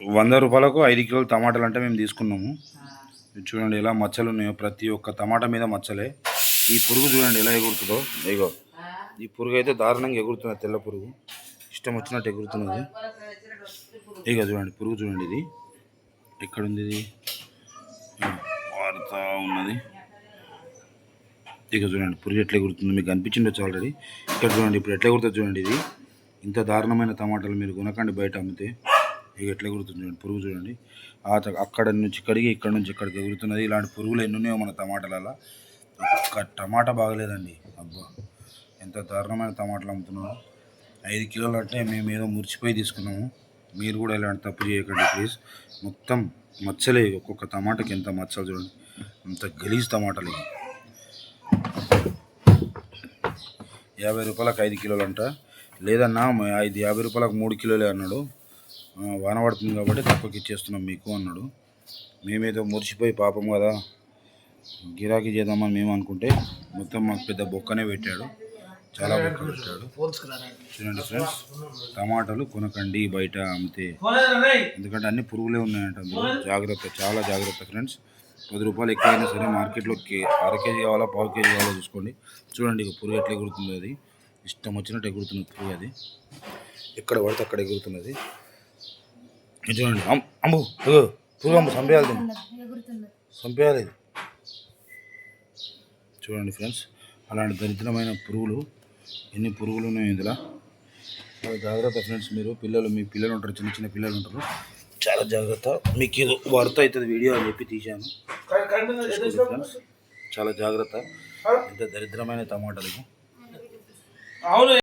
వంద రూపాయలకు ఐదు కిలోలు టమాటాలు అంటే మేము తీసుకున్నాము. చూడండి ఎలా మచ్చలు ఉన్నాయో ప్రతి ఒక్క టమాటా మీద మచ్చలే. ఈ పురుగు చూడండి ఎలా ఎగురుతుందో ఇగో. ఈ పురుగు అయితే దారుణంగా ఎగురుతున్నది తెల్ల పురుగు. ఇష్టం వచ్చినట్టు ఎగురుతున్నది. ఇక చూడండి పురుగు చూడండి ఇది. ఎక్కడుంది ఇది? వాడుతూ ఉన్నది. ఇక చూడండి పురుగు ఎట్లా ఎగురుతుంది మీకు అనిపించిండొచ్చు ఆల్రెడీ ఇక్కడ చూడండి ఇప్పుడు ఎట్లా ఎగురుతుంది చూడండి ఇది. ఇంత దారుణమైన టమాటాలు మీరు కొనకండి బయట అమ్మితే. ఇక ఎట్లా ఎగురుతుంది చూడండి పురుగు చూడండి. ఆ త- అక్కడ నుంచి ఇక్కడికి ఇక్కడ నుంచి ఇక్కడికి ఎగురుతున్నది. ఇలాంటి పురుగులు ఎన్నున్నాయో మన టమాటాలలో ఒక్క టమాటా బాగలేదండి. అబ్బా ఎంత దారుణమైన టమాటాలు అమ్ముతున్నాము ఐదు కిలోలు అంటే మేము ఏదో మురిచిపోయి తీసుకున్నాము. మీరు కూడా ఇలాంటి తప్పు చేయకండి ప్లీజ్. మొత్తం మచ్చలే ఒక్కొక్క టమాటాకి ఎంత మచ్చలు చూడండి. అంత గలీజ్ టమాటాలు ఇవి యాభై రూపాయలకు ఐదు కిలోలు అంట. లేదన్నా ఐదు యాభై రూపాయలకు మూడు కిలోలే అన్నాడు. వాన పడుతుంది కాబట్టి తక్కువకి ఇచ్చేస్తున్నాం మీకు అన్నాడు. మేమేదో మురిసిపోయి పాపం కదా గిరాకీ చేద్దామని మేము అనుకుంటే మొత్తం మాకు పెద్ద బొక్కనే పెట్టాడు. చాలా బొక్క పెట్టాడు. చూడండి ఫ్రెండ్స్ టమాటాలు కొనకండి బయట అమ్మితే. ఎందుకంటే అన్ని పురుగులే ఉన్నాయంట జాగ్రత్త చాలా జాగ్రత్త ఫ్రెండ్స్. పది రూపాయలు ఎక్కువైనా సరే మార్కెట్లో కే అర కేజీ కావాలా పావు కేజీ కావాలో చూసుకోండి. చూడండి ఇక పురుగు ఎట్లా ఎగురుతుందో అది. ఇష్టం వచ్చినట్టు ఎగురుతుంది పురుగు అది. ఎక్కడ పడితే అక్కడ ఎగురుతున్నది. చూడండి. అమ్- అమ్ము పురుగు అమ్ము చంపేయాలి. చంపేయాలి. చూడండి ఫ్రెండ్స్ అలాంటి దరిద్రమైన పురుగులు ఎన్ని పురుగులు ఉన్నాయి ఇందులో. చాలా జాగ్రత్త ఫ్రెండ్స్ మీరు పిల్లలు మీ పిల్లలు ఉంటారు చిన్న చిన్న పిల్లలు ఉంటారు. చాలా జాగ్రత్త. మీకు ఏదో వర్త్ అవుతుంది వీడియో అని చెప్పి తీశాను. చాలా జాగ్రత్త. ఎంత దరిద్రమైన టమాటాలు ఇవి. అవును